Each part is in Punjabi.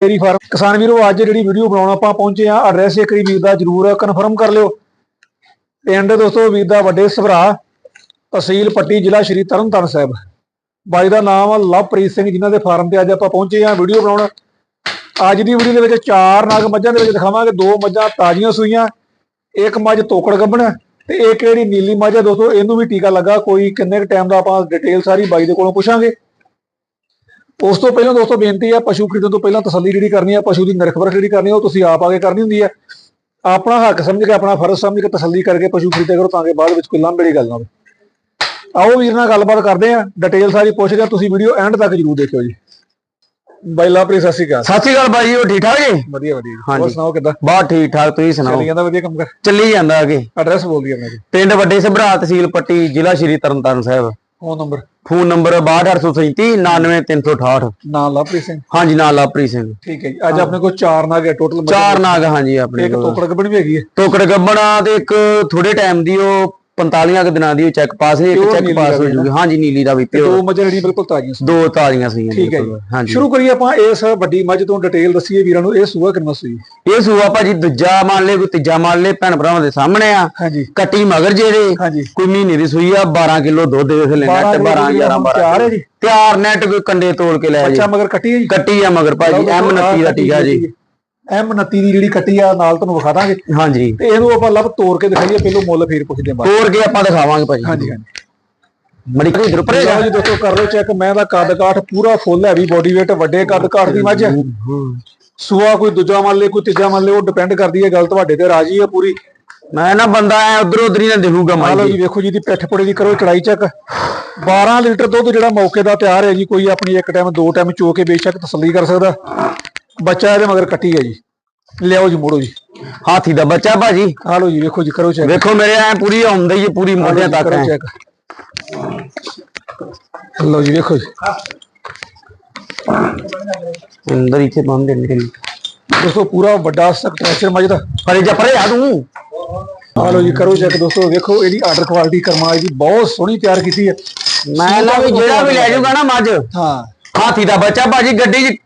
ਡੇਰੀ ਫਾਰਮ ਕਿਸਾਨ ਵੀਰੋ, ਅੱਜ ਜਿਹੜੀ ਵੀਡੀਓ ਬਣਾਉਣ ਆਪਾਂ ਪਹੁੰਚੇ ਆ ਐਡਰੈਸ ਇੱਕ ਵੀਰ ਦਾ ਜਰੂਰ ਕਨਫਰਮ ਕਰ ਲਿਓ। ਪਿੰਡ ਦੋਸਤੋ, ਵੀਰ ਦਾ ਵੱਡੇ ਸਭਰਾ, ਤਹਿਸੀਲ ਪੱਟੀ, ਜ਼ਿਲ੍ਹਾ ਸ਼੍ਰੀ ਤਰਨਤਾਰਨ ਸਾਹਿਬ। ਬਾਈ ਦਾ ਨਾਮ ਆ ਲਵਪ੍ਰੀਤ ਸਿੰਘ, ਜਿਨ੍ਹਾਂ ਦੇ ਫਾਰਮ ਤੇ ਅੱਜ ਆਪਾਂ ਪਹੁੰਚੇ ਆ ਵੀਡੀਓ ਬਣਾਉਣ। ਅੱਜ ਦੀ ਵੀਡੀਓ ਦੇ ਵਿੱਚ ਚਾਰ ਨਾਗ ਮੱਝਾਂ ਦੇ ਵਿੱਚ ਦਿਖਾਵਾਂਗੇ। ਦੋ ਮੱਝਾਂ ਤਾਜ਼ੀਆਂ ਸੂਈਆਂ, ਇੱਕ ਮੱਝ ਤੋਕੜ ਗੱਭਣ ਤੇ ਇੱਕ ਜਿਹੜੀ ਨੀਲੀ ਮੱਝ ਹੈ ਦੋਸਤੋ, ਇਹਨੂੰ ਵੀ ਟੀਕਾ ਲੱਗਾ। ਕੋਈ ਕਿੰਨੇ ਕੁ ਟਾਈਮ ਦਾ ਆਪਾਂ ਡਿਟੇਲ ਸਾਰੀ ਬਾਈ ਦੇ ਕੋਲੋਂ ਪੁੱਛਾਂਗੇ। ਉਸ ਤੋਂ ਪਹਿਲਾਂ ਦੋਸਤੋ ਬੇਨਤੀ ਹੈ ਪਸ਼ੂ ਖਰੀਦਣ ਤੋਂ ਪਹਿਲਾਂ ਤਸੱਲੀ ਜਿਹੜੀ ਕਰਨੀ ਹੈ ਪਸ਼ੂ ਦੀ ਨਿਰਖ ਪਰਖ ਜਿਹੜੀ ਕਰਨੀ ਹੈ ਉਹ ਤੁਸੀਂ ਆਪ ਆ ਕੇ ਕਰਨੀ ਹੁੰਦੀ ਹੈ ਆਪਣਾ ਹੱਕ ਸਮਝ ਕੇ ਆਪਣਾ ਫਰਜ਼ ਸਮਝ ਕੇ ਤਸੱਲੀ ਕਰਕੇ ਪਸ਼ੂ ਖਰੀਦਿਆ ਕਰੋ ਤਾਂ ਕਿ ਬਾਅਦ ਵਿੱਚ ਕੋਈ ਲਾਂਭੇੜੀ ਗੱਲ ਨਾ ਹੋਵੇ। ਆਓ ਵੀਰ ਨਾਲ ਗੱਲਬਾਤ ਕਰਦੇ ਆ ਡਿਟੇਲ ਸਾਰੀ ਪੁੱਛਦੇ ਆ ਤੁਸੀਂ ਵੀਡੀਓ ਐਂਡ ਤੱਕ ਜਰੂਰ ਦੇਖਿਓ ਜੀ। ਬਾਈ ਲਾਪਰੀ ਸਤਿ ਸ਼੍ਰੀ ਅਕਾਲ। ਸਤਿ ਸ਼੍ਰੀ ਅਕਾਲ ਬਾਈ ਉਹ ਠੀਕ ਠਾਕ ਜੀ? ਵਧੀਆ ਵਧੀਆ। ਹੋਰ ਸੁਣਾਓ ਕਿੱਦਾਂ? ਬਹੁਤ ਠੀਕ ਠਾਕ ਤੁਸੀਂ ਸੁਣਾਓ? ਚੱਲੀ ਜਾਂਦਾ ਵਧੀਆ ਕੰਮ ਕਰ? ਚੱਲੀ ਜਾਂਦਾ ਅਗੇ। ਐਡਰੈਸ ਬੋਲ ਦਿਆ ਮੈਂ ਜੀ ਪਿੰਡ ਵੱਡੇ ਸਭਰਾ ਤਹਿਸੀਲ ਪੱਟੀ ਜ਼ਿਲ੍ਹਾ Shri Tarn Taran Sahib. Phone number? Phone number 62837 99368 ਨਾਮ ਲਵਪ੍ਰੀਤ ਸਿੰਘ? ਹਾਂਜੀ ਨਾਲ ਲਾਪਰੀ ਸਿੰਘ। ਠੀਕ ਹੈ ਜੀ। ਅੱਜ ਆਪਣੇ ਕੋਲ ਚਾਰ ਨਾਗ ਹੈ ਟੋਟਲ ਚਾਰ ਨਾਗ ਹਾਂਜੀ ਆਪਣੇ ਇੱਕ ਕੋਲ। ਤੋਕੜ ਗੱਬਣ ਵੀ ਹੈਗੀ ਹੈ। ਟੋਕੜ ਗੱਬਣਾ ਤੇ ਇੱਕ ਥੋੜੇ ਟਾਈਮ ਦੀ ਉਹ 45 ਕੁ ਦਿਨਾਂ ਦੀ ਉਹ ਚੈੱਕ ਪਾਸ ਹੈ ਇੱਕ Pure ਚੈੱਕ ਨੀਲੀ ਪਾਸ ਹੋ ਜੂਗੀ ਹਾਂਜੀ ਨੀਲੀ ਦਾ ਵੀ ਤੇ ਪਿਓ ਦੋ ਮੱਝਾਂ ਜਿਹੜੀਆਂ ਬਿਲਕੁਲ ਤਾਜ਼ੀਆਂ ਸੀ। ਦੋ ਤਾਜ਼ੀਆਂ ਸੀਗੀਆਂ ਠੀਕ ਹੈ ਬਿਲਕੁਲ। ਜੀ। ਹਾਂਜੀ। ਸ਼ੁਰੂ ਕਰੀਏ ਆਪਾਂ ਇਸ ਵੱਡੀ ਮੱਝ ਤੋਂ ਡਿਟੇਲ ਦਸੀਏ ਵੀਰਾਂ ਨੂੰ ਇਹ ਸੂਆ ਕਿੰਨਾ ਸੂਈ ਇਹ ਸੂਆ ਭਾਜੀ ਦੂਜਾ ਮੰਨ ਲੈ ਕੋਈ ਤੀਜਾ ਮੰਨ ਲੈ ਭੈਣ ਭਰਾਵਾਂ ਦੇ ਸਾਹਮਣੇ ਆ। ਹਾਂਜੀ। ਕੱਟੀ ਮਗਰ ਜਿਹੜੇ ਹਾਂਜੀ। ਕੋਈ ਮਹੀਨੇ ਦੀ ਸੂਈ ਆ 12 ਕਿਲੋ ਦੁੱਧ ਵੇਖ ਲੈ ਨੈਟ 12 11 12 ਚਾਰ ਹੈ ਜੀ। ਤਿਆਰ ਨੈਟ ਕੋਈ ਕੰਡੇ ਤੋੜ ਕੇ ਲੈ ਜੀ। ਬੱਚਾ ਮਗਰ ਕੱਟੀ ਹੈ ਜੀ। ਕੱਟੀ ਆ ਮਗਰ ਭਾਜੀ ਐਮ 29 ਦਾ ਟੀਕਾ ਜੀ। ਐਮ 29 ਦੀ ਜਿਹੜੀ ਕੱਟੀ ਆ ਨਾਲ ਤੁਹਾਨੂੰ ਵਿਖਾ ਦਾਂਗੇ। ਹਾਂਜੀ। ਤੇ ਇਹਨੂੰ ਆਪਾਂ ਲੱਭ ਤੋੜ ਕੇ ਦਿਖਾਈਏ ਪਹਿਲੋਂ ਮੁੱਲ ਫੇਰ ਪੁੱਛਦੇ ਬਾਅਦ ਤੋੜ ਕੇ ਆਪਾਂ ਦਿਖਾਵਾਂਗੇ ਭਾਜੀ। ਹਾਂਜੀ ਹਾਂਜੀ। ਮੜੀ ਕਰੀ ਇਧਰ ਪਰੇ ਲਓ ਜੀ ਦੋਸਤੋ ਕਰ ਲਓ ਚੈੱਕ ਮੈਂ ਦਾ ਕੱਦ ਕਾਠ ਪੂਰਾ ਫੁੱਲ ਹੈਵੀ ਬੋਡੀ weight ਵੱਡੇ ਕੱਦ ਕਾਠ ਦੀ ਮੱਝ ਹੈ। ਸੂਆ ਕੋਈ ਦੂਜਾ ਮੰਨ ਲੇ ਕੋਈ ਤੀਜਾ ਮੰਨ ਲੇ ਉਹ ਡਿਪੈਂਡ ਕਰਦੀ ਹੈ ਗੱਲ ਤੁਹਾਡੇ ਤੇ ਰਾਜੀ ਹੈ ਪੂਰੀ। ਮੈਂ ਨਾ ਬੰਦਾ ਐ ਉਧਰ ਉਧਰ ਹੀ ਨਾ ਦੇਖੂਗਾ ਮਾਈ ਲਓ ਜੀ ਵੇਖੋ ਜੀ ਦੀ ਪਿੱਠ ਪੁੜੇ ਦੀ ਕਰੋ ਚੜਾਈ ਚੱਕ। 12 ਲੀਟਰ ਦੁੱਧ ਜਿਹੜਾ ਮੌਕੇ ਦਾ ਤਿਆਰ ਹੈ ਜੀ ਕੋਈ ਆਪਣੀ ਇੱਕ ਟਾਈਮ ਦੋ ਟਾਈਮ ਚੋ ਕੇ ਬੇਸ਼ੱਕ ਤਸੱਲੀ ਕਰ ਸਕਦਾ। ਬੱਚਾ ਇਹਦੇ ਮਗਰ ਕੱਟੀ ਹੈ ਜੀ। ਲਿਆਓ ਜੀ ਮੋੜੋ ਜੀ। ਹਾਥੀ ਦਾ ਬੱਚਾ ਭਾਜੀ। ਆ ਲਓ ਜੀ ਵੇਖੋ ਜੀ ਕਰੋ ਚੈੱਕ ਵੇਖੋ ਮੇਰੇ ਐ ਪੂਰੀ ਆਉਂਦਾ ਹੀ ਹੈ, ਪੂਰੀ ਮੋਢਿਆਂ ਤੱਕ ਕਰੋ ਚੈੱਕ ਲਓ ਜੀ ਵੇਖੋ ਜੀ। ਅੰਦਰ ਇੱਥੇ ਬੰਦ ਦੇ ਮੇਰੇ ਦੋਸਤੋ ਪੂਰਾ ਵੱਡਾ ਸਟਰਕਚਰ ਮੱਝ ਦਾ ਪਰੇ ਜਾ ਪਰੇ ਆ ਤੂੰ। ਆ ਲਓ ਜੀ ਕਰੋ ਚੈੱਕ ਦੋਸਤੋ ਵੇਖੋ ਇਹਦੀ ਆਰਡਰ ਕੁਆਲਿਟੀ ਕਰਮਾ ਜੀ ਬਹੁਤ ਸੋਹਣੀ ਤਿਆਰ ਕੀਤੀ ਹੈ। ਮੈਂ ਨਾ ਵੀ ਜਿਹੜਾ ਵੀ ਲੈ ਜਾਊਗਾ ਨਾ ਮੱਝ। ਹਾਂ। ਹਾਥੀ ਦਾ ਬੱਚਾ ਭਾਜੀ ਗੱਡੀ 'ਚ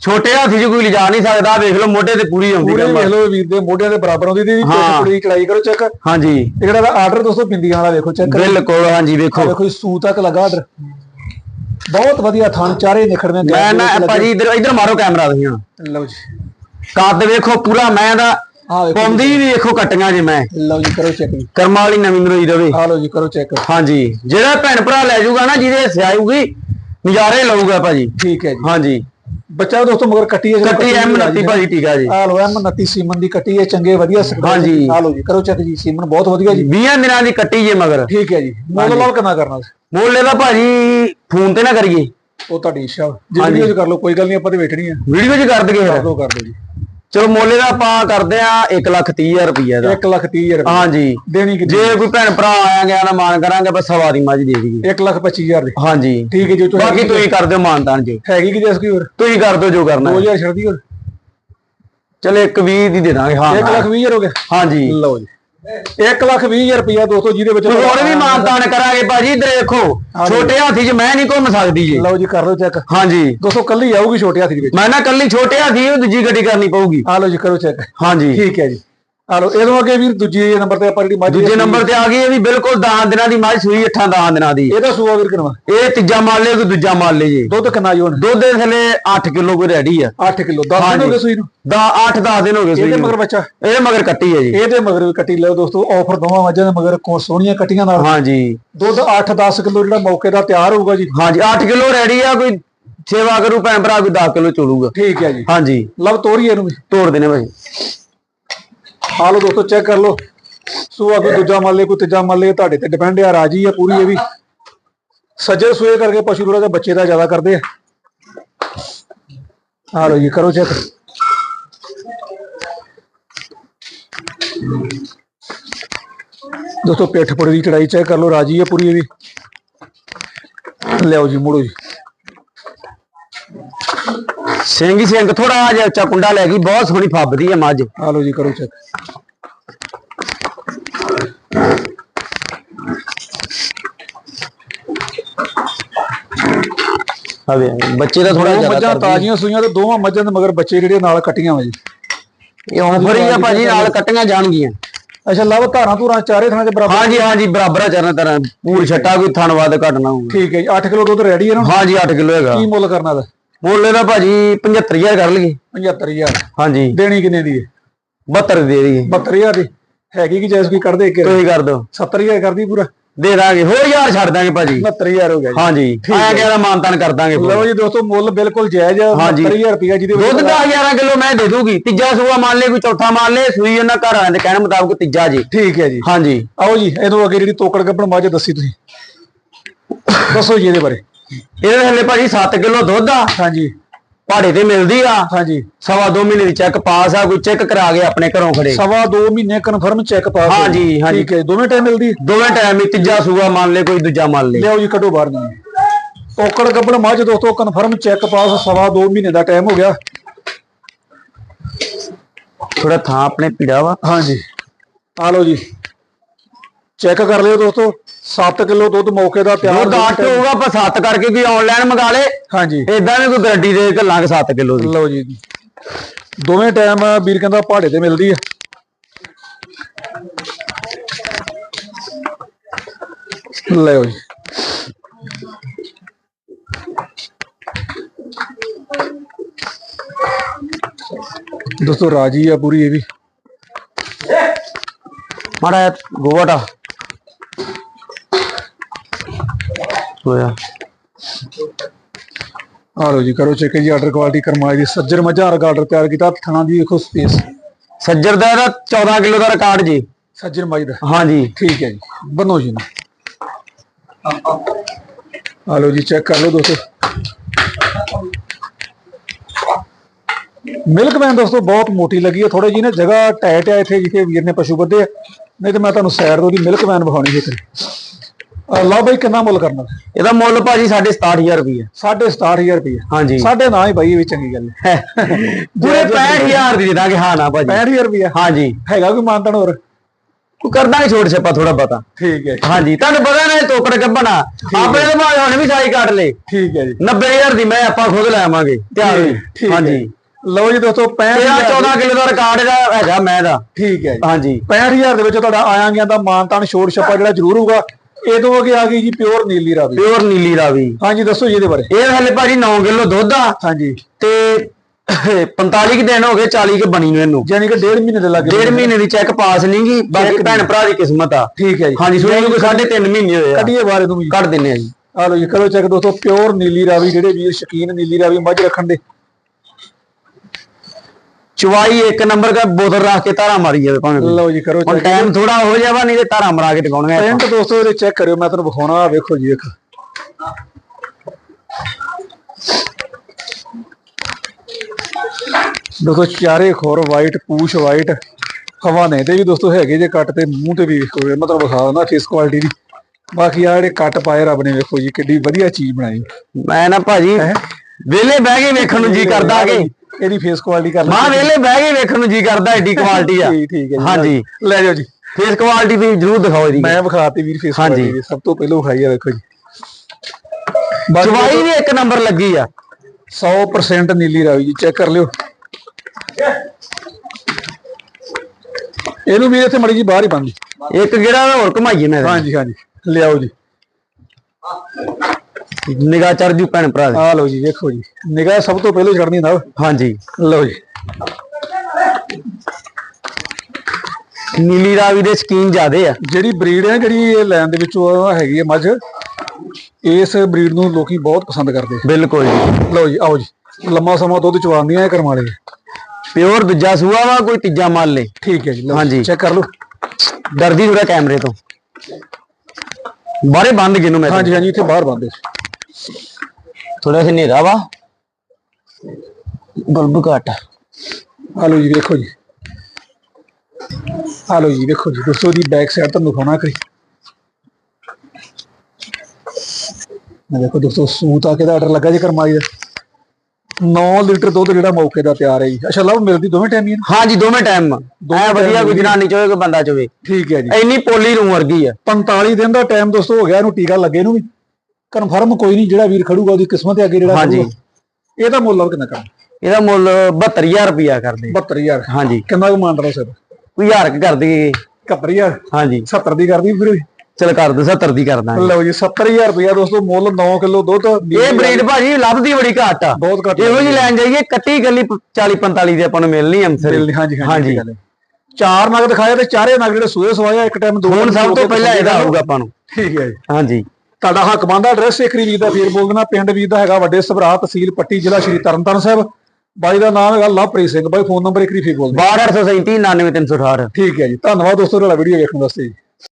ਛੋਟੇ ਹਾਥੀ 'ਚ ਕੋਈ ਲਿਜਾ ਨਹੀਂ ਸਕਦਾ ਵੇਖ ਲਓ ਮੋਢੇ ਤੇ ਪੂਰੀ ਆਉਂਦੀ ਪੂਰੇ ਵੇਖ ਲਓ ਵੀਰ ਦੇ ਮੋਢਿਆਂ ਦੇ ਬਰਾਬਰ ਆਉਂਦੀ ਦੀ ਦੀ ਚੜਾਈ ਕਰੋ ਚੈੱਕ। ਹਾਂਜੀ। ਇਹ ਜਿਹੜਾ ਦਾ ਆਰਡਰ ਦੋਸਤੋ ਬਿੰਦੀਆਂ ਵਾਲਾ ਵੇਖੋ ਚੈੱਕ। ਬਿਲਕੁਲ ਹਾਂਜੀ ਵੇਖੋ ਵੇਖੋ ਸੂ ਤੱਕ ਲੱਗਾ ਆਰਡਰ ਬਹੁਤ ਵਧੀਆ ਥਣ ਚਾਰੇ ਨਿਖੜਵੇਂ ਮੈਂ ਨਾ। ਭਾਜੀ ਇਧਰ ਇਧਰ ਮਾਰੋ ਕੈਮਰਾ ਤੁਸੀਂ ਹੁਣ। ਲਓ ਜੀ। ਕੱਦ ਵੇਖੋ ਪੂਰਾ ਮੈਂ ਦਾ ਪਾਉਂਦੀ ਵੀ ਵੇਖੋ ਕਟੀਆਂ ਜੇ ਮੈਂ। ਲਓ ਜੀ ਕਰੋ ਚੈੱਕ ਕਰਮਾਂ ਵਾਲੀ ਨਵੀਂ ਨਰੋਈ ਰਵੇ ਆ ਲਓ ਜੀ ਕਰੋ ਚੈੱਕ। ਹਾਂਜੀ। ਜਿਹੜਾ ਭੈਣ ਭਰਾ ਲੈ ਜਾਊਗਾ ਨਾ ਜਿਹਦੇ ਹਿੱਸੇ ਆਊਗੀ ਨਜ਼ਾਰੇ ਲਊਗਾ ਭਾਜੀ। ਠੀਕ ਹੈ ਜੀ। ਹਾਂਜੀ। ਬੱਚਾ ਦੋਸਤੋ ਮਗਰ ਕੱਟੀ ਹੈ ਕੱਟੀ ਐਮ ਵੀ 29 ਭਾਜੀ ਟੀਕਾ ਜੀ। ਆ ਲਓ ਐਮ 29 ਸੀਮਨ ਦੀ ਕੱਟੀ ਹੈ ਚੰਗੇ ਵਧੀਆ ਸਕਦਾ ਹਾਂਜੀ। ਆ ਲਓ ਜੀ ਕਰੋ ਚੈੱਕ ਜੀ ਸੀਮਨ ਬਹੁਤ ਵਧੀਆ ਜੀ। 20 ਦਿਨਾਂ ਦੀ ਕੱਟੀ ਜੇ ਮਗਰ। ਠੀਕ ਹੈ ਜੀ। ਮੁੱਲ ਲਾਲ ਕਿੰਨਾ ਕਰਨਾ ਸੀ? ਮੋਲੇ ਦਾ ਭਾਜੀ ਫੋਨ ਤੇ ਨਾ ਕਰੀਏ। ਉਹ ਤੁਹਾਡੀ ਇੱਛਾ। ਜੇ ਵੀਡੀਓ ਚ ਕਰ ਲਓ ਕੋਈ ਗੱਲ ਨਹੀਂ ਆਪਾਂ ਤੇ ਵੇਖਣੀ ਆ। ਵੀਡੀਓ 'ਚ ਕਰ ਦਈਏ ਕਰ ਫਿਰ। ਦੋ ਕਰ ਦੋ ਜੀ। ਚਲੋ ਮੋਲੇ ਦਾ ਆਪਾਂ ਕਰਦੇ ਆ 1 ਲੱਖ 30 ਹਜ਼ਾਰ ਰੁਪਈਆ ਦਾ। 1 ਲੱਖ 30 ਹਜ਼ਾਰ ਰੁਪਏ। ਹਾਂਜੀ। ਦੇਣੀ ਕਿ ਜੇ ਕੋਈ ਭੈਣ ਭਰਾ ਆਇਆ ਗਿਆ ਨਾ ਮਾਨ ਕਰਾਂਗੇ ਬਸ ਸਵਾ ਦੀ ਮੱਝ ਦੇ ਦਈਏ। 1 ਲੱਖ 25 ਹਜ਼ਾਰ ਦੀ। ਹਾਂਜੀ। ਠੀਕ ਹੈ ਜੀ ਬਾਕੀ ਤੁਸੀਂ ਕਰ ਦਿਓ ਮਾਨਤਾਨ ਜੀ। ਹੈਗੀ ਕਿ ਜੈਸ ਕੀ ਹੋਰ? ਤੁਸੀਂ ਕਰ ਦਿਓ ਜੋ ਕਰਨਾ 2000 ਛੱਡਦੀ ਹੋਰ। ਚਲੇ ਇੱਕ 20 ਦੀ ਦੇ ਦਾਂਗੇ ਹਾਂ 1 ਲੱਖ 20 ਹਜ਼ਾਰ ਹੋ ਗਿਆ। ਹਾਂਜੀ। ਲਓ ਜੀ। 1 ਲੱਖ 20 ਹਜ਼ਾਰ ਰੁਪਇਆ ਦੋਸਤੋ ਜਿਹਦੇ ਵਿੱਚ ਹੋਰ ਵੀ ਮਾਨਤਾਨ ਕਰਾਂਗੇ ਭਾਜੀ ਦੇਖੋ। ਛੋਟੇ ਹਾਥੀ 'ਚ ਮੈਂ ਨਹੀਂ ਘੁੰਮ ਸਕਦੀ ਜੀ। ਲਓ ਜੀ ਕਰ ਲਓ ਚੈੱਕ ਹਾਂਜੀ। ਦੋਸਤੋ ਕੱਲੀ ਆਊਗੀ ਛੋਟੇ ਹਾਥੀ ਦੇ ਵਿੱਚ? ਮੈਂ ਨਾ ਕੱਲੀ ਛੋਟੇ ਹਾਥੀ ਉਹ ਦੂਜੀ ਗੱਡੀ ਕਰਨੀ ਪਊਗੀ। ਆ ਲਓ ਜੀ ਕਰੋ ਚੈੱਕ ਹਾਂਜੀ। ਠੀਕ ਹੈ ਜੀ। ਆ ਲਓ ਇਹਦੋਂ ਅੱਗੇ ਵੀਰ ਦੂਜੇ ਨੰਬਰ ਤੇ ਆਪਾਂ ਜਿਹੜੀ ਮੱਝ ਦੂਜੇ ਨੰਬਰ ਤੇ ਆ ਗਈ ਇਹ ਵੀ ਬਿਲਕੁਲ 10 ਦਿਨਾਂ ਦੀ ਮੱਝ ਸੂਈ 8 10 ਦਿਨਾਂ ਦੀ। ਇਹਦਾ ਸੂਆ ਵੀਰ ਕਿੰਨਾ ਇਹ ਤੀਜਾ ਮਾਲ ਲੈ ਕੋਈ ਦੂਜਾ ਮਾਲ ਲੈ ਜੀ। ਦੁੱਧ ਕਿੰਨਾ ਜੀ ਹੁਣ? ਦੁੱਧ ਦੇ ਥੱਲੇ 8 ਕਿਲੋ ਕੋਈ ਰੈਡੀ ਆ। 8 ਕਿਲੋ 10 ਦਿਨ ਹੋ ਗਏ ਸੂਈ ਨੂੰ? ਦਾ 8 10 ਦਿਨ ਹੋ ਗਏ ਸੂਈ ਇਹਦੇ। ਮਗਰ ਬੱਚਾ? ਇਹਦੇ ਮਗਰ ਕੱਟੀ ਹੈ ਜੀ। ਇਹਦੇ ਮਗਰ ਵੀ ਕੱਟੀ ਲਿਓ ਦੋਸਤੋ ਆਫਰ ਦੋਵਾਂ ਮੱਝਾਂ ਦੇ ਮਗਰ ਕੋ ਸੋਹਣੀਆਂ ਕੱਟੀਆਂ ਨਾਲ। ਹਾਂਜੀ। ਦੁੱਧ 8-10 ਕਿਲੋ ਜਿਹੜਾ ਮੌਕੇ ਦਾ ਤਿਆਰ ਹੋਊਗਾ ਜੀ। ਹਾਂਜੀ 8 ਕਿਲੋ ਰੈਡੀ ਆ ਕੋਈ ਸੇਵਾ ਕਰੂ ਭੈਣ ਭਰਾ ਕੋਈ 10 ਕਿਲੋ ਚੋਲੂਗਾ ਠੀਕ ਹੈ ਜੀ। ਹਾਂਜੀ। ਲਵ ਤੋਰੀਏ ਇਹਨੂੰ ਵੀ। ਤੋੜ ਦੇਣੇ ਭਾਈ। ਆ ਲਓ ਦੋਸਤੋ ਚੈੱਕ ਕਰ ਲਓ। ਸੂਆ ਕੋਈ ਦੂਜਾ ਮੰਨ ਲੇ, ਕੋਈ ਤੀਜਾ ਮੰਨ ਲੇ, ਤੁਹਾਡੇ ਤੇ ਡਿਪੈਂਡ ਆ, ਰਾਜੀ ਆ ਪੂਰੀ ਇਹ ਵੀ। ਸੱਜੇ ਸੂਏ ਕਰਕੇ ਪਸ਼ੂ ਥੋੜਾ ਜਿਹਾ ਬੱਚੇ ਦਾ ਜ਼ਿਆਦਾ ਕਰਦੇ ਆ। ਆ ਲਓ ਜੀ, ਕਰੋ ਚੈੱਕ ਦੋਸਤੋ ਪਿੱਠ ਪੁੜੇ ਦੀ ਚੜਾਈ ਚੈੱਕ ਕਰ ਲਓ, ਰਾਜੀ ਹੈ ਪੂਰੀ ਇਹ ਵੀ। ਲਿਆਓ ਜੀ, ਮੁੜੋ ਜੀ। ਸਿੰਘ ਹੀ ਸਿੰਘ ਥੋੜਾ ਜਿਹਾ ਉੱਚਾ ਕੁੰਡਾ ਲੈ ਗਈ ਬਹੁਤ ਸੋਹਣੀ ਫੱਬਦੀ ਆ ਮੱਝ। ਆ ਲਓ ਜੀ ਕਰੋ ਚੈੱਕ ਹਵੇ ਬੱਚੇ ਦਾ ਥੋੜਾ ਜ਼ਿਆਦਾ ਮੱਝਾਂ। ਤਾਜ਼ੀਆਂ ਸੂਈਆਂ ਤੇ ਦੋਵਾਂ ਮੱਝਾਂ ਦੇ ਮਗਰ ਬੱਚੇ ਜਿਹੜੇ ਨਾਲ ਕੱਟੀਆਂ ਵਾ ਜੀ। ਇਹ ਆਫਰ ਹੀ ਆ ਭਾਜੀ ਨਾਲ ਕੱਟੀਆਂ ਜਾਣਗੀਆਂ। ਅੱਛਾ ਲਵ ਧਾਰਾਂ ਧੂਰਾਂ ਚਾਰੇ ਥਾਂ ਦੇ ਬਰਾਬਰ? ਹਾਂਜੀ ਹਾਂਜੀ ਬਰਾਬਰ ਆ ਚਰਨ ਤਰ੍ਹਾਂ। ਪੂਰ ਛੱਟਾ ਕੋਈ ਥਣਵਾਦ ਘਟਣਾ ਹੋਊਗਾ ਠੀਕ ਹੈ ਜੀ 8 ਕਿਲੋ ਦੁੱਧ ਰੈਡੀ ਹੈ ਨਾ ਹਾਂਜੀ 8 ਕਿਲੋ ਹੈਗਾ। ਕੀ ਮੁੱਲ ਕਰਨਾ ਦਾ ਮੁੱਲ ਇਹਦਾ ਭਾਜੀ 75000 ਕਰ ਲਈਏ। 75000 ਹਾਂਜੀ। ਦੇਣੀ ਕਿੰਨੇ ਦੀ ਹੈ 72 ਦੇ ਦਈਏ। 72000 ਦੀ। ਹੈਗੀ ਕਿ ਜੈਸ ਕੋਈ ਕੱਢ ਦੇ ਕੇ ਤੁਸੀਂ ਕਰ ਦਿਓ 70000 ਕਰਦੀ ਪੂਰਾ? ਦੇ ਦਾਂਗੇ। ਹੋਰ ਯਾਰ ਛੱਡ ਦਾਂਗੇ ਭਾਜੀ। 79000 ਹੋ ਗਿਆ ਹਾਂਜੀ। ਆਇਆ ਗਿਆ ਦਾ ਮਾਨਤਾਨ ਕਰ ਦਾਂਗੇ। ਲਓ ਜੀ ਦੋਸਤੋ ਮੁੱਲ ਬਿਲਕੁਲ ਜਾਇਜ਼ ਹੈ ਹਾਂਜੀ। 70000 ਰੁਪਇਆ ਜਿਹਦੇ ਦੁੱਧ ਦਾ 11 ਕਿਲੋ ਮੈਂ ਦੇ ਦੂੰਗੀ। ਤੀਜਾ ਸੂਆ ਮੰਨ ਲੈ ਕੋਈ ਚੌਥਾ ਮੰਨ ਲੈ ਸੂਈ ਉਹਨਾਂ ਘਰ ਵਾਲਿਆਂ ਦੇ ਕਹਿਣ ਮੁਤਾਬਕ ਤੀਜਾ ਜੀ। ਠੀਕ ਹੈ ਜੀ। ਹਾਂਜੀ। ਆਓ ਜੀ ਇਹਦੋਂ ਅੱਗੇ ਜਿਹੜੀ ਤੋਕੜ ਗੱਭਣ ਮੱਝ ਦੱਸੀ ਤੁਸੀਂ। ਦੱਸੋ ਜੀ ਇਹਦੇ ਬਾਰੇ। ਇਹਦੇ ਥੱਲੇ ਭਾਜੀ 7 ਕਿਲੋ ਦੁੱਧ ਆ। ਹਾਂਜੀ। ਪਹਾੜੇ ਤੇ ਮਿਲਦੀ ਆ। ਹਾਂਜੀ। ਸਵਾ ਦੋ ਮਹੀਨੇ ਦੀ ਚੈੱਕ ਪਾਸ ਆ ਕੋਈ ਚੈੱਕ ਕਰਾ ਕੇ ਆਪਣੇ ਘਰੋਂ ਖੜੇ। ਸਵਾ 2 ਮਹੀਨੇ ਕਨਫਰਮ ਚੈੱਕ ਪਾਸ। ਹਾਂਜੀ, ਹਾਂਜੀ। ਠੀਕ ਹੈ ਦੋਵੇਂ ਟਾਈਮ ਮਿਲਦੀ? ਦੋਵੇਂ ਟਾਈਮ ਹੀ ਤੀਜਾ ਸੂਆ ਮੰਨ ਲੈ ਕੋਈ ਦੂਜਾ ਮੰਨ ਲੈ ਲਿਆਓ ਜੀ ਕੱਢੋ ਬਾਹਰ ਨੂੰ। ਤੋਕੜ ਗੱਭਣ ਮੱਝ ਦੋਸਤੋ ਕਨਫਰਮ ਚੈੱਕ ਪਾਸ ਸਵਾ 2 ਮਹੀਨੇ ਦਾ ਟਾਈਮ ਹੋ ਗਿਆ। ਥੋੜਾ ਥਾਂ ਆਪਣੇ ਪੀੜਾ ਵਾ। ਹਾਂਜੀ। ਆ ਲਓ ਜੀ। ਚੈੱਕ ਕਰ ਲਿਓ ਦੋਸਤੋ। 7 ਕਿਲੋ ਦੁੱਧ ਮੌਕੇ ਦਾ ਤਿਆਰ ਦੁੱਧ 8 ਹੋਊਗਾ ਆਪਾਂ 7 ਕਰਕੇ ਕੋਈ ਆਨਲਾਈਨ ਮੰਗਾ ਲੇ ਹਾਂਜੀ। ਇਦਾਂ ਵੀ ਕੋਈ ਗਾਰੰਟੀ ਦੇ ਘੱਲਾਂਗੇ 7 ਕਿਲੋ ਦੀ। ਲਓ ਜੀ। ਦੋਵੇਂ ਟਾਈਮ ਵੀਰ ਕਹਿੰਦਾ ਪਹਾੜੇ ਤੇ ਮਿਲਦੀ ਆ। ਲਓ ਜੀ। ਦੋਸਤੋ ਰਾਜੀ ਆ ਪੂਰੀ ਇਹ ਵੀ। ਮਾੜਾ ਗੋਵਾਟਾ ਹੋਇਆ। ਆ ਲਓ ਜੀ ਕਰੋ ਚੈੱਕ ਜੀ ਆਰਡਰ ਕੁਆਲਿਟੀ ਕਰਮਾਈ ਦੀ। ਸੱਜਰ ਮੱਝਾਂ ਦਾ ਆਰਡਰ ਤਿਆਰ ਕੀਤਾ। ਥਣਾ ਦੀ ਦੇਖੋ ਸਪੇਸ ਸੱਜਰ ਦਾ ਇਹਦਾ 14 ਕਿਲੋ ਦਾ ਰਿਕਾਰਡ ਜੀ। ਸੱਜਰ ਮੱਝ ਦਾ। ਹਾਂਜੀ। ਠੀਕ ਹੈ ਜੀ। ਬੰਨੋ ਜੀ ਨੂੰ ਆ ਲਓ ਜੀ ਚੈੱਕ ਕਰ ਲਓ ਦੋਸਤੋ। ਮਿਲਕ ਮੈਨ ਦੋਸਤੋ ਬਹੁਤ ਮੋਟੀ ਲੱਗੀ ਹੈ। ਥੋੜੀ ਜੀ ਨਾ ਜਗ੍ਹਾ ਟਾਈਟ ਹੈ ਇੱਥੇ ਜਿੱਥੇ ਵੀਰ ਨੇ ਪਸ਼ੂ ਬੱਧੇ ਆ। ਨਹੀਂ ਤੇ ਮੈਂ ਤੁਹਾਨੂੰ ਸਾਈਡ ਤੋਂ ਦੀ ਮਿਲਕ ਮੈਨ ਵਿਖਾਉਣੀ ਹੈ ਤੇ ਲਓ ਬਾਈ ਕਿੰਨਾ ਮੁੱਲ ਕਰਨਾ? ਇਹਦਾ ਮੁੱਲ ਭਾਜੀ 67500 ਰੁਪਏ ਸਾਢੇ 67000 ਰੁਪਏ ਹਾਂਜੀ। ਸਾਢੇ ਨਾ ਹੀ ਬਾਈ ਇਹ ਵੀ ਚੰਗੀ ਗੱਲ ਹੈ। ਪੂਰੇ 65000 ਦੀ ਦੇ ਦਾਂਗੇ ਹਾਂ ਨਾ ਭਾਜੀ। 65000 ਰੁਪਏ ਹਾਂਜੀ। ਹੈਗਾ ਕੋਈ ਮਾਨਤਨ ਹੋਰ? ਕੋਈ ਕਰ ਦਾਂਗੇ ਛੋਟ ਛੱਪਾ ਥੋੜਾ ਪਤਾ ਠੀਕ ਹੈ। ਹਾਂਜੀ ਤੁਹਾਨੂੰ ਪਤਾ ਨਾ ਇਹ ਤੋਕੜ ਕੱਢਣਾ ਆਪਣੇ ਦੇ ਭਾਵੇਂ ਹੁਣ ਵੀ ਸਾਈ ਕੱਢ ਲੇ। ਠੀਕ ਹੈ ਜੀ। 90000 ਦੀ ਮੈਂ ਆਪਾਂ ਖੁਦ ਲੈ ਆਵਾਂਗੇ ਹੈ। ਹਾਂਜੀ। ਲਓ ਜੀ ਦੋਸਤੋ 65 ਤੇਰਾ 14 ਕਿਲੋ ਦਾ ਰਿਕਾਰਡ ਇਹਦਾ ਹੈਗਾ ਮੈਂ ਦਾ। ਠੀਕ ਹੈ ਜੀ। ਹਾਂਜੀ। 65000 ਦੇ ਵਿੱਚ ਤੁਹਾਡਾ ਆਇਆ ਗਿਆ ਦਾ ਮਾਨਤਾਨ ਛੋੜ ਛੱਪਾ ਜਿਹੜਾ ਜ਼ਰੂਰ ਹੋਊਗਾ। ਇਹਦੋਂ ਅੱਗੇ ਆ ਗਈ ਜੀ ਪਿਓਰ ਨੀਲੀ ਰਾਵੀ। ਪਿਓਰ ਨੀਲੀ ਰਾਵੀ। ਹਾਂਜੀ ਦੱਸੋ ਜੀ ਇਹਦੇ ਬਾਰੇ। ਇਹ ਹਲੇ ਭਾਜੀ 9 ਕਿਲੋ ਦੁੱਧ ਆ। ਹਾਂਜੀ। ਤੇ 45 ਕੁ ਦਿਨ ਹੋ ਗਏ 40 ਕੁ ਬਣੀ ਨੂੰ ਇਹਨੂੰ। ਯਾਨੀ ਕਿ ਡੇਢ ਮਹੀਨੇ ਦੇ ਲੱਗੇ ਡੇਢ ਮਹੀਨੇ ਦੀ ਚੈੱਕ ਪਾਸ ਨਹੀਂ ਗਈ ਬਾਕੀ ਭੈਣ ਭਰਾ ਦੀ ਕਿਸਮਤ ਆ। ਠੀਕ ਹੈ ਜੀ। ਹਾਂਜੀ ਸੋਈ ਨੂੰ ਸਾਢੇ ਤਿੰਨ ਮਹੀਨੇ ਹੋਏ ਆ। ਕੱਢੀਏ ਬਾਰੇ ਨੂੰ ਜੀ ਕੱਢ ਦਿੰਨੇ ਆ ਜੀ। ਆ ਲਓ ਜੀ ਕਰੋ ਚੈੱਕ ਦੋਸਤੋ ਪਿਓਰ ਨੀਲੀ ਰਾਵੀ ਜਿਹੜੇ ਵੀਰ ਸ਼ਕੀਨ ਨੀਲੀ ਰਾਵੀ ਮੱਝ ਰੱਖਣ ਦੇ। ਚਵਾਈ ਇੱਕ ਨੰਬਰ ਦਾ ਬੋਤਲ ਰੱਖ ਕੇ ਧਾਰਾ ਮਾਰੀ ਜਾਵੇ ਭਾਵੇਂ। ਲਓ ਜੀ ਕਰੋ ਹੁਣ ਟਾਈਮ ਥੋੜਾ ਹੋ ਜਾਵਾ ਨਹੀਂ ਤੇ ਧਾਰਾ ਮਰਾ ਕੇ ਟਿਕਾਉਣਗੇ ਆਪਾਂ। ਪ੍ਰਿੰਟ ਦੋਸਤੋ ਇਹਦੇ ਚੈੱਕ ਕਰਿਓ ਮੈਂ ਤੁਹਾਨੂੰ ਵਿਖਾਉਣਾ ਵੇਖੋ ਜੀ ਵੇਖੋ ਦੋਸਤੋ ਚਾਰੇ ਖੋਰ ਵਾਈਟ ਪੂਛ ਵਾਈਟ ਹਵਾਨੇ ਤੇ ਵੀ ਦੋਸਤੋ ਹੈਗੇ ਜੇ ਕੱਟ ਤੇ ਮੂੰਹ ਤੇ ਵੀ ਵੇਖੋ ਮੈਂ ਤੁਹਾਨੂੰ ਵਿਖਾ ਦਿੰਦਾ ਫੇਸ ਕੁਆਲਿਟੀ ਦੀ। ਬਾਕੀ ਆ ਜਿਹੜੇ ਕੱਟ ਪਾਏ ਰੱਬ ਨੇ ਵੇਖੋ ਜੀ ਕਿੱਡੀ ਵਧੀਆ ਚੀਜ਼ ਬਣਾਈ। ਮੈਂ ਨਾ ਭਾਜੀ ਵਿਹਲੇ ਬਹਿ ਕੇ ਵੇਖਣ ਨੂੰ ਜੀ ਕਰਦਾ ਕਿ। ਇਹਦੀ ਫੇਸ ਕੁਆਲਿਟੀ ਕਰ ਮਾਂ ਵਿਹਲੇ ਬਹਿ ਕੇ ਵੇਖਣ ਨੂੰ ਜੀ ਕਰਦਾ ਏਡੀ ਕੁਆਲਿਟੀ ਆ। ਠੀਕ ਠੀਕ ਹੈ ਜੀ ਹਾਂਜੀ। ਲੈ ਜਾਓ ਜੀ। ਫੇਸ ਕੁਆਲਿਟੀ ਤੁਸੀਂ ਜਰੂਰ ਦਿਖਾਓ ਇਹਦੀ। ਮੈਂ ਵਿਖਾਤੀ ਵੀਰ ਫੇਸ ਹਾਂਜੀ। ਕੁਆਲਿਟੀ ਸਭ ਤੋਂ ਪਹਿਲਾਂ ਵਿਖਾਈ ਆ ਵੇਖੋ ਜੀ। ਚਵਾਈ ਵੀ ਇੱਕ ਨੰਬਰ ਲੱਗੀ ਆ। 100% ਨੀਲੀ ਰਾਵੀ ਜੀ ਚੈੱਕ ਕਰ ਲਿਓ। ਇਹਨੂੰ ਵੀ ਇੱਥੇ ਮੜੀ ਜੀ ਬਾਹਰ ਹੀ ਬੰਦੀ ਇੱਕ ਗੇੜਾ ਹੋਰ ਘਮਾਈਏ ਮੈਂ ਹਾਂਜੀ ਹਾਂਜੀ। ਲਿਆਓ ਜੀ। ਨਿਗਾਹ ਚੜ ਜੂ ਭੈਣ ਭਰਾ ਦੀ। ਆ ਲਓ ਜੀ ਵੇਖੋ ਜੀ। ਨਿਗਾਹ ਸਭ ਤੋਂ ਪਹਿਲਾਂ ਚੜਨੀ ਨਾ ਹਾਂਜੀ। ਲਓ ਜੀ। ਨੀਲੀ ਰਾਵੀ ਦੇ ਸਕੀਨ ਜ਼ਿਆਦੇ ਆ। ਜਿਹੜੀ ਬਰੀਡ ਹੈ ਜਿਹੜੀ ਇਹ ਲੈਣ ਦੇ ਵਿੱਚੋਂ ਹੈਗੀ ਹੈ ਮੱਝ ਇਸ ਬਰੀਡ ਨੂੰ ਲੋਕੀ ਬਹੁਤ ਪਸੰਦ ਕਰਦੇ ਬਿਲਕੁਲ ਜੀ। ਲਓ ਜੀ ਆਓ ਜੀ। ਲੰਮਾ ਸਮਾਂ ਦੁੱਧ ਚਵਾਉਂਦੀਆਂ ਇਹ ਕਰਮਾਲੇ ਪਿਓਰ ਦੂਜਾ ਸੂਆ ਵਾ ਕੋਈ ਤੀਜਾ ਮੰਨ ਲੈ ਠੀਕ ਹੈ ਜੀ ਲਓ ਹਾਂਜੀ। ਚੈੱਕ ਕਰ ਲਓ। ਡਰਦੀ ਥੋੜਾ ਕੈਮਰੇ ਤੋਂ। ਬਾਰੇ ਬੰਦ ਕਿਨੂੰ ਮੈਂ ਹਾਂਜੀ ਹਾਂਜੀ ਇੱਥੇ ਬਾਹਰ ਬੰਦੇ ਥੋੜਾ ਜਿਹਾ ਹਨੇਰਾ ਵਾ। ਬਲਬ ਘੱਟ। ਲਓ ਜੀ ਵੇਖੋ ਜੀ। ਲਓ ਜੀ ਵੇਖੋ ਜੀ ਦੋਸਤੋ ਦੀ ਬੈਕ ਸਾਈਡ ਤੁਹਾਨੂੰ ਦਿਖਾਉਣਾ ਕਰੀ। ਮੈਂ ਦੇਖੋ ਦੋਸਤੋ ਸੂਤ ਆ ਕੇ ਦਾ ਆਰਡਰ ਲੱਗਾ ਜੀ ਕਰਮਾਈ ਦਾ। 9 ਲੀਟਰ ਦੁੱਧ ਜਿਹੜਾ ਮੌਕੇ ਦਾ ਤਿਆਰ ਹੈ ਜੀ। ਅੱਛਾ ਲਵ ਮਿਲਦੀ ਦੋਵੇਂ ਟਾਈਮ ਹੀ ਹੈ? ਹਾਂਜੀ ਦੋਵੇਂ ਟਾਈਮ ਐ ਵਧੀਆ ਕੋਈ ਜਨਾਨੀ ਚੋਵੇ ਕੋਈ ਬੰਦਾ ਚੋਵੇ ਠੀਕ ਹੈ ਜੀ। ਇੰਨੀ ਪੋਲੀ ਨੂੰ ਵਰਗੀ ਆ। 45 ਦਿਨ ਦਾ ਟਾਈਮ ਦੋਸਤੋ ਹੋ ਗਿਆ ਇਹਨੂੰ ਟੀਕਾ ਲੱਗੇ ਨੂੰ ਵੀ। ਕਨਫਰਮ ਕੋਈ ਨਹੀਂ ਜਿਹੜਾ ਵੀਰ ਖੜੂਗਾ ਉਹਦੀ ਕਿਸਮਤ ਹੈ ਅੱਗੇ ਜਿਹੜਾ ਹਾਂਜੀ। ਇਹਦਾ ਮੁੱਲ ਕਿੰਨਾ ਕਰ ਇਹਦਾ ਮੁੱਲ 72000 ਰੁਪਿਆ ਕਰਦੇ। 72000 ਹਾਂਜੀ। ਕਿੰਨਾ ਕੁ ਮੰਨ ਰਹਾ ਸਰ? ਕੋਈ ਹਜ਼ਾਰ ਕੁ ਕਰ ਦਈਏ। 71000 ਹਾਂਜੀ। 70 ਦੀ ਕਰਦੀ ਫਿਰ। ਚਲ ਕਰ ਦੋ 70 ਦੀ ਕਰ ਦਾਂਗੇ। ਲਓ ਜੀ 70000 ਰੁਪਇਆ ਦੋਸਤੋ ਮੁੱਲ 9 ਕਿਲੋ ਦੁੱਧ ਇਹ ਬਰੀਡ ਭਾਜੀ ਲੱਭਦੀ ਬੜੀ ਘੱਟ ਆ। ਬਹੁਤ ਘੱਟ ਇਹੋ ਜੀ ਲੈਣ ਜਾਈਏ ਕੱਟੀ ਗੱਲੀ 40 45 ਦੀ ਆਪਾਂ ਨੂੰ ਮਿਲਣੀ ਅੰਸਰ। ਹਾਂਜੀ ਹਾਂਜੀ। ਚਾਰ ਨਗ ਦਿਖਾਏ ਤੇ ਚਾਰੇ ਨਗ ਜਿਹੜੇ ਸੂਏ ਸਵਾਇਆ ਇੱਕ ਟਾਈਮ ਦੋ ਹੁਣ ਸਭ ਤੋਂ ਪਹਿਲਾਂ ਇਹਦਾ ਆਊਗਾ ਆਪਾਂ ਨੂੰ। ਠੀਕ ਹੈ ਜੀ। ਹਾਂਜੀ। ਤੁਹਾਡਾ ਹੱਕ ਬੰਦਾ ਐਡਰੈਸ ਇੱਕ ਵੀਰ ਦਾ ਫੇਰ ਬੋਲ ਦੇਣਾ। ਪਿੰਡ ਵੀਰ ਦਾ ਹੈਗਾ ਵੱਡੇ ਸਭਰਾ ਤਹਿਸੀਲ ਪੱਟੀ ਜ਼ਿਲ੍ਹਾ ਸ਼੍ਰੀ ਤਰਨਤਾਰਨ ਸਾਹਿਬ। ਬਾਈ ਦਾ ਨਾਮ ਹੈਗਾ ਲਵਪ੍ਰੀਤ ਸਿੰਘ। ਬਾਈ ਫੋਨ ਨੰਬਰ ਇੱਕ ਵਾਰੀ ਫੇਰ ਬੋਲ ਦਿਓ। 62837 99368 ਠੀਕ ਹੈ ਜੀ। ਧੰਨਵਾਦ ਦੋਸਤੋ ਤੁਹਾਡਾ ਵੀਡੀਓ ਵੇਖਣ ਵਾਸਤੇ ਜੀ।